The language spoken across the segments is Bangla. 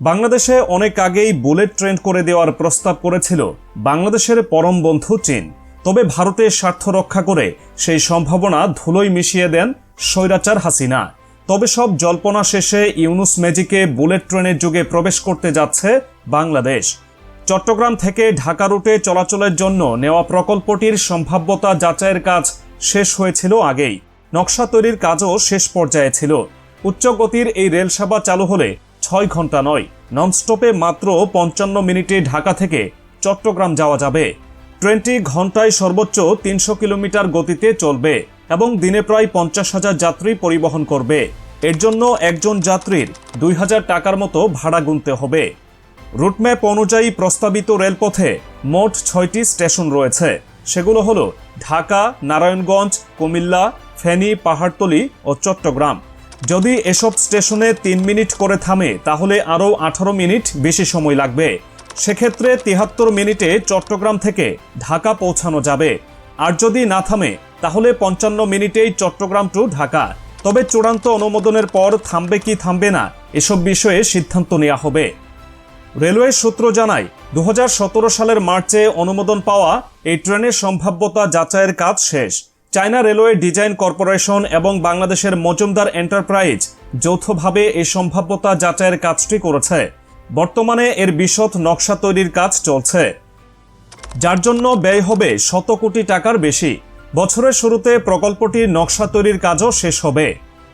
বাংলাদেশে অনেক আগেই বুলেট ট্রেন করে দেওয়ার প্রস্তাব করেছিল বাংলাদেশের পরম বন্ধু চীন। তবে ভারতের স্বার্থ রক্ষা করে সেই সম্ভাবনা ধুলোয় মিশিয়ে দেন স্বৈরাচার হাসিনা। তবে সব জল্পনা শেষে ইউনুস ম্যাজিকে বুলেট ট্রেনের যুগে প্রবেশ করতে যাচ্ছে বাংলাদেশ। চট্টগ্রাম থেকে ঢাকা রুটে চলাচলের জন্য নেওয়া প্রকল্পটির সম্ভাব্যতা যাচাইয়ের কাজ শেষ হয়েছিল আগেই। নকশা তৈরির কাজও শেষ পর্যায়ে ছিল। উচ্চ গতির এই রেলসেবা চালু হলে ছয় ঘণ্টা নয়। ননস্টপে মাত্র পঞ্চান্ন মিনিটে ঢাকা থেকে চট্টগ্রাম যাওয়া যাবে। ট্রেনটি ঘন্টায় সর্বোচ্চ তিনশো কিলোমিটার গতিতে চলবে এবং দিনে প্রায় পঞ্চাশ হাজার যাত্রী পরিবহন করবে। এর জন্য একজন যাত্রীর দুই হাজার টাকার মতো ভাড়া গুনতে হবে। রুটম্যাপ অনুযায়ী প্রস্তাবিত রেলপথে মোট ছয়টি স্টেশন রয়েছে। সেগুলো হলো ঢাকা, নারায়ণগঞ্জ, কুমিল্লা, ফেনী, পাহাড়তলি ও চট্টগ্রাম। যদি এসব স্টেশনে তিন মিনিট করে থামে, তাহলে আরও আঠারো মিনিট বেশি সময় লাগবে। সেক্ষেত্রে তিহাত্তর মিনিটে চট্টগ্রাম থেকে ঢাকা পৌঁছানো যাবে। আর যদি না থামে, তাহলে পঞ্চান্ন মিনিটেই চট্টগ্রাম টু ঢাকা। তবে চূড়ান্ত অনুমোদনের পর থামবে কি থামবে না, এসব বিষয়ে সিদ্ধান্ত নেওয়া হবে। রেলওয়ে সূত্র জানায় দু হাজার সতেরো সালের মার্চে অনুমোদন পাওয়া এই ট্রেনের সম্ভাব্যতা যাচাইয়ের কাজ শেষ। চায়না রেলওয়ে ডিজাইন কর্পোরেশন এবং বাংলাদেশের মজুমদার এন্টারপ্রাইজ যৌথভাবে এই সম্ভাব্যতা যাচাইয়ের কাজটি করেছে। বর্তমানে এর বিশদ নকশা তৈরির কাজ চলছে। যার জন্য ব্যয় হবে শত কোটি টাকার বেশি। বছরের শুরুতে প্রকল্পটির নকশা তৈরির কাজও শেষ হবে।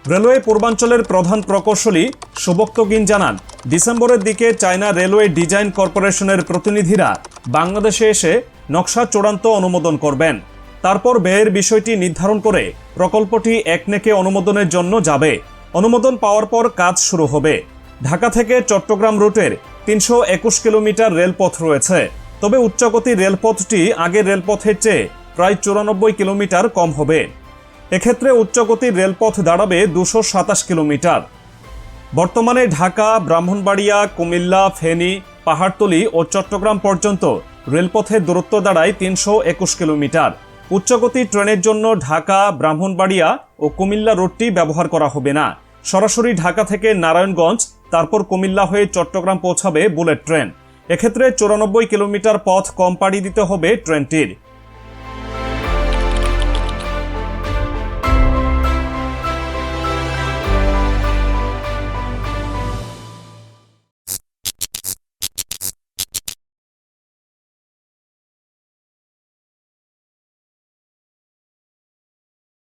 রেলওয়ে পূর্বাঞ্চলের প্রধান প্রকৌশলী সুবক্ত গিন জানান, ডিসেম্বরের দিকে চায়না রেলওয়ে ডিজাইন কর্পোরেশনের প্রতিনিধিরা বাংলাদেশে এসে নকশা চূড়ান্ত অনুমোদন করবেন। তারপর ব্যয়ের বিষয়টি নির্ধারণ করে প্রকল্পটি একনেকে অনুমোদনের জন্য যাবে। অনুমোদন পাওয়ার পর কাজ শুরু হবে। ঢাকা থেকে চট্টগ্রাম রুটের তিনশো একুশ কিলোমিটার রেলপথ রয়েছে। তবে উচ্চগতির রেলপথটি আগের রেলপথের চেয়ে প্রায় চুরানব্বই কিলোমিটার কম হবে। এক্ষেত্রে উচ্চগতির রেলপথ দাঁড়াবে দুশো সাতাশ কিলোমিটার। বর্তমানে ঢাকা, ব্রাহ্মণবাড়িয়া, কুমিল্লা, ফেনী, পাহাড়তলি ও চট্টগ্রাম পর্যন্ত রেলপথের দূরত্ব দাঁড়ায় তিনশো একুশ কিলোমিটার। উচ্চগতি ট্রেনের জন্য ঢাকা, ব্রাহ্মণবাড়িয়া ও কুমিল্লা রোডটি ব্যবহার করা হবে না। সরাসরি ঢাকা থেকে নারায়ণগঞ্জ, তারপর কুমিল্লা হয়ে চট্টগ্রাম পৌঁছাবে বুলেট ট্রেন। এক্ষেত্রে চুরানব্বই কিলোমিটার পথ কম পাড়ি দিতে হবে ট্রেনটির।